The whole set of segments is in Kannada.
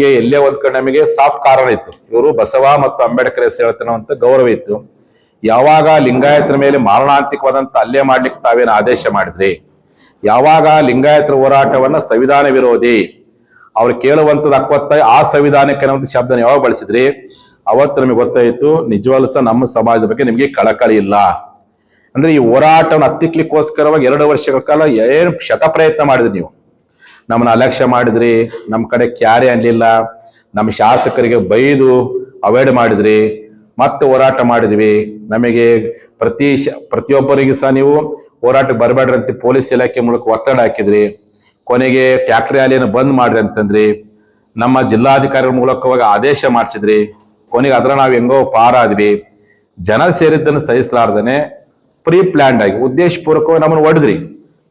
ಗೆ ಎಲ್ಲೇ ಒಂದ್ ನಮಗೆ ಸಾಫ್ಟ್ ಕಾರಣ ಇತ್ತು. ಇವರು ಬಸವ ಮತ್ತು ಅಂಬೇಡ್ಕರ್ ಹೆಸರು ಅಂತ ಗೌರವ ಇತ್ತು. ಯಾವಾಗ ಲಿಂಗಾಯತರ ಮೇಲೆ ಮಾರಣಾಂತಿಕವಾದಂತ ಹಲ್ಲೆ ಮಾಡ್ಲಿಕ್ಕೆ ತಾವೇನು ಆದೇಶ ಮಾಡಿದ್ರಿ? ಯಾವಾಗ ಲಿಂಗಾಯತರ ಹೋರಾಟವನ್ನ ಸಂವಿಧಾನ ವಿರೋಧಿ? ಅವ್ರು ಕೇಳುವಂತದ್ದು ಅಕ್ವತ್ತ ಆ ಸಂವಿಧಾನಕ್ಕೆ ಅನ್ನೋ ಶಬ್ದನ ಯಾವಾಗ ಬಳಸಿದ್ರಿ? ಅವತ್ತು ನಮಗೆ ಗೊತ್ತಾಯಿತು, ನಿಜವಾಗ್ಲೂ ನಮ್ಮ ಸಮಾಜದ ಬಗ್ಗೆ ನಿಮಗೆ ಕಳಕಳಿ ಇಲ್ಲ. ಅಂದ್ರೆ ಈ ಹೋರಾಟವನ್ನು ಹತ್ತಿಕ್ಲಿಕ್ಕೋಸ್ಕರವಾಗಿ ಎರಡು ವರ್ಷಗಳ ಕಾಲ ಏನು ಶತ ಪ್ರಯತ್ನ ಮಾಡಿದ್ರಿ ನೀವು? ನಮ್ಮನ್ನ ಅಲಕ್ಷ್ಯ ಮಾಡಿದ್ರಿ ನಮ್ಮ ಕಡೆ ಕ್ಯಾರೆ ಅನ್ಲಿಲ್ಲ ನಮ್ಮ ಶಾಸಕರಿಗೆ ಬೈದು ಅವಾಯ್ಡ್ ಮಾಡಿದ್ರಿ, ಮತ್ತೆ ಹೋರಾಟ ಮಾಡಿದ್ವಿ. ನಮಗೆ ಪ್ರತಿ ಪ್ರತಿಯೊಬ್ಬರಿಗೆ ಸಹ ನೀವು ಹೋರಾಟಕ್ಕೆ ಬರಬೇಡ್ರಿ ಅಂತ ಪೊಲೀಸ್ ಇಲಾಖೆ ಮೂಲಕ ಒತ್ತಡ ಹಾಕಿದ್ರಿ. ಕೊನೆಗೆ ಟ್ಯಾಕ್ಟರ್ ರ್ಯಾಲಿಯನ್ನು ಬಂದ್ ಮಾಡ್ರಿ ಅಂತಂದ್ರಿ. ನಮ್ಮ ಜಿಲ್ಲಾಧಿಕಾರಿಗಳ ಮೂಲಕವಾಗಿ ಆದೇಶ ಮಾಡಿಸಿದ್ರಿ. ಕೊನೆಗೆ ಅದರ ನಾವು ಹೆಂಗೋ ಪಾರಾದ್ವಿ ಜನ ಸೇರಿದ್ದನ್ನು ಸಹಿಸಲಾರ್ದನೆ ಪ್ರೀ ಪ್ಲಾನ್ಡ್ ಆಗಿ, ಉದ್ದೇಶಪೂರ್ವಕವಾಗಿ ನಮ್ಮನ್ನು ಹೊಡೆದ್ರಿ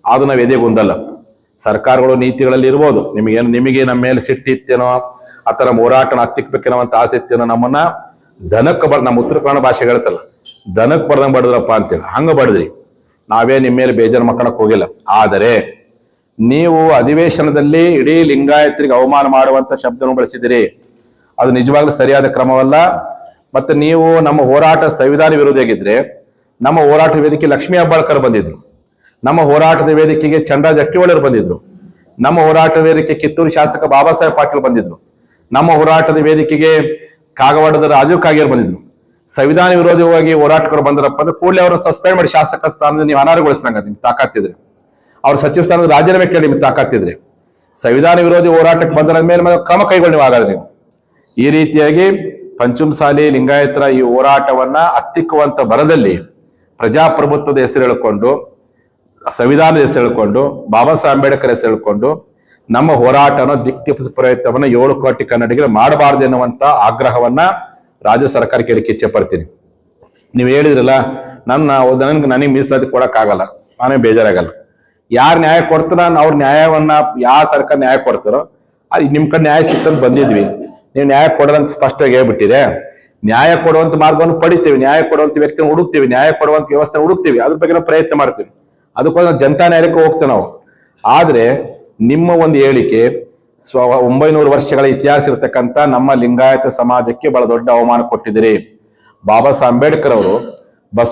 ಅದು ನಾವು ಎದೆಗುಂದಲ್ಲ. ಸರ್ಕಾರಗಳು ನೀತಿಗಳಲ್ಲಿ ಇರ್ಬೋದು. ನಿಮಗೆ ನಿಮಗೆ ನಮ್ಮ ಮೇಲೆ ಸಿಟ್ಟಿತ್ತೇನೋ ಆ ಥರ ಹೋರಾಟನ ಹತ್ತಿಕ್ಬೇಕೇನೋ ಅಂತ ಆಸೆ ಇತ್ತೇನೋ ನಮ್ಮನ್ನ, ದನಕ್ಕೆ ಬರ್, ನಮ್ಮ ಉತ್ತರ ಕನ್ನಡ ಭಾಷೆ ಹೇಳ್ತಲ್ಲ, ದನಕ್ಕೆ ಬರ್ದಂಗೆ ಬಡದ್ರಪ್ಪ ಅಂತೇಳಿ ಹಂಗೆ ಬಡದ್ರಿ. ನಾವೇ ನಿಮ್ಮ ಮೇಲೆ ಬೇಜಾರು ಮಾಡ್ಕೊಳಕ್ಕೆ ಹೋಗಿಲ್ಲ. ಆದರೆ, ನೀವು ಅಧಿವೇಶನದಲ್ಲಿ ಇಡೀ ಲಿಂಗಾಯತರಿಗೆ ಅವಮಾನ ಮಾಡುವಂತ ಶಬ್ದವನ್ನು ಬಳಸಿದಿರಿ ಅದು ನಿಜವಾಗ್ಲೂ ಸರಿಯಾದ ಕ್ರಮವಲ್ಲ. ಮತ್ತೆ ನೀವು ನಮ್ಮ ಹೋರಾಟ ಸಂವಿಧಾನ ವಿರೋಧಿಯಾಗಿದ್ರೆ ನಮ್ಮ ಹೋರಾಟ ವೇದಿಕೆ ಲಕ್ಷ್ಮೀ ಹೆಬ್ಬಾಳ್ಕರ್ ಬಂದಿದ್ರು. ನಮ್ಮ ಹೋರಾಟದ ವೇದಿಕೆಗೆ ಚಂದ್ರ ಜಟ್ಟಿವಾಳರು ಬಂದಿದ್ರು. ನಮ್ಮ ಹೋರಾಟದ ವೇದಿಕೆ ಕಿತ್ತೂರು ಶಾಸಕ ಬಾಬಾ ಸಾಹೇಬ್ ಪಾಟೀಲ್ ಬಂದಿದ್ರು. ನಮ್ಮ ಹೋರಾಟದ ವೇದಿಕೆಗೆ ಕಾಗವಾಡದ ರಾಜು ಕಾಗೇರ್ ಬಂದಿದ್ರು. ಸಂವಿಧಾನ ವಿರೋಧವಾಗಿ ಹೋರಾಟಗಾರರು ಬಂದರಪ್ಪ ಅಂದ್ರೆ ಕೂಡಲೇ ಅವರನ್ನು ಸಸ್ಪೆಂಡ್ ಮಾಡಿ ಶಾಸಕ ಸ್ಥಾನದಲ್ಲಿ ನೀವು ಅನರ್ಹಗೊಳಿಸ್ರಂಗ ನಿಮ್ಗೆ ತಾಕಾತಿದ್ರೆ ಅವ್ರ ಸಚಿವ ಸ್ಥಾನದ ರಾಜೀನಾಮೆ ಕೇಳಿ ನಿಮ್ಗೆ ತಾಕಾತಿದ್ರೆ ಸಂವಿಧಾನ ವಿರೋಧಿ ಹೋರಾಟಕ್ಕೆ ಬಂದರ ಮೇಲೆ ಕ್ರಮ ಕೈಗೊಳ್ಳಿ ನೀವು ಆಗಾದ್ರೆ ನೀವು. ಈ ರೀತಿಯಾಗಿ ಪಂಚಮಸಾಲಿ ಲಿಂಗಾಯತರ ಈ ಹೋರಾಟವನ್ನ ಹತ್ತಿಕ್ಕುವಂತ ಬರದಲ್ಲಿ ಪ್ರಜಾಪ್ರಭುತ್ವದ ಹೆಸರು ಹೇಳಿಕೊಂಡು ಸಂವಿಧಾನದ ಹೆಸರು ಹೇಳ್ಕೊಂಡು, ಬಾಬಾ ಸಾಹೇಬ್ ಅಂಬೇಡ್ಕರ್ ಹೆಸರು ಹೇಳ್ಕೊಂಡು, ನಮ್ಮ ಹೋರಾಟನ ದಿಕ್ತಿಪ್ಪಿಸ ಪ್ರಯತ್ನವನ್ನ ಏಳು ಕೋಟಿ ಕನ್ನಡಿಗರು ಮಾಡಬಾರ್ದು ಎನ್ನುವಂತ ಆಗ್ರಹವನ್ನ ರಾಜ್ಯ ಸರ್ಕಾರ ಕೇಳಕ್ಕೆ ಇಚ್ಛೆ ಪಡ್ತೀನಿ. ನೀವು ಹೇಳಿದ್ರಲ್ಲ, ನನ್ನ ನನಗೆ ನನಗೆ ಮೀಸಲಾತಿ ಕೊಡಕ್ಕಾಗಲ್ಲ, ನಾನೇ ಬೇಜಾರಾಗಲ್ಲ. ಯಾರು ನ್ಯಾಯ ಕೊಡ್ತಾರ ಅವ್ರ ನ್ಯಾಯವನ್ನ ಯಾವ ಸರ್ಕಾರ ನ್ಯಾಯ ಕೊಡ್ತಾರೋ, ಅಲ್ಲಿ ನಿಮ್ ಕಡೆ ನ್ಯಾಯ ಸಿಕ್ತಂತ ಬಂದಿದ್ವಿ. ನೀವು ನ್ಯಾಯ ಕೊಡೋದಂತ ಸ್ಪಷ್ಟವಾಗಿ ಹೇಳ್ಬಿಟ್ಟಿದೆ. ನ್ಯಾಯ ಕೊಡುವಂತ ಮಾರ್ಗವನ್ನು ಪಡಿತೀವಿ, ನ್ಯಾಯ ಕೊಡುವಂತ ವ್ಯಕ್ತಿಯನ್ನು ಹುಡುಕ್ತೀವಿ, ನ್ಯಾಯ ಕೊಡುವಂತ ವ್ಯವಸ್ಥೆ ಹುಡುಕ್ತೀವಿ, ಅದ್ರ ಬಗ್ಗೆ ನಾವು ಪ್ರಯತ್ನ ಮಾಡ್ತೀವಿ. ಅದಕ್ಕೋಸ್ಕರ ಜನತಾ ನ್ಯಾಯಕ್ಕೆ ಹೋಗ್ತೇವೆ ನಾವು. ಆದರೆ ನಿಮ್ಮ ಒಂದು ಹೇಳಿಕೆ ಸ್ವ ಒಂಬೈನೂರು ವರ್ಷಗಳ ಇತಿಹಾಸ ಇರತಕ್ಕಂಥ ನಮ್ಮ ಲಿಂಗಾಯತ ಸಮಾಜಕ್ಕೆ ಬಹಳ ದೊಡ್ಡ ಅವಮಾನ ಕೊಟ್ಟಿದ್ದೀರಿ. ಬಾಬಾ ಸಾಹೇಬ್ ಅಂಬೇಡ್ಕರ್ ಅವರು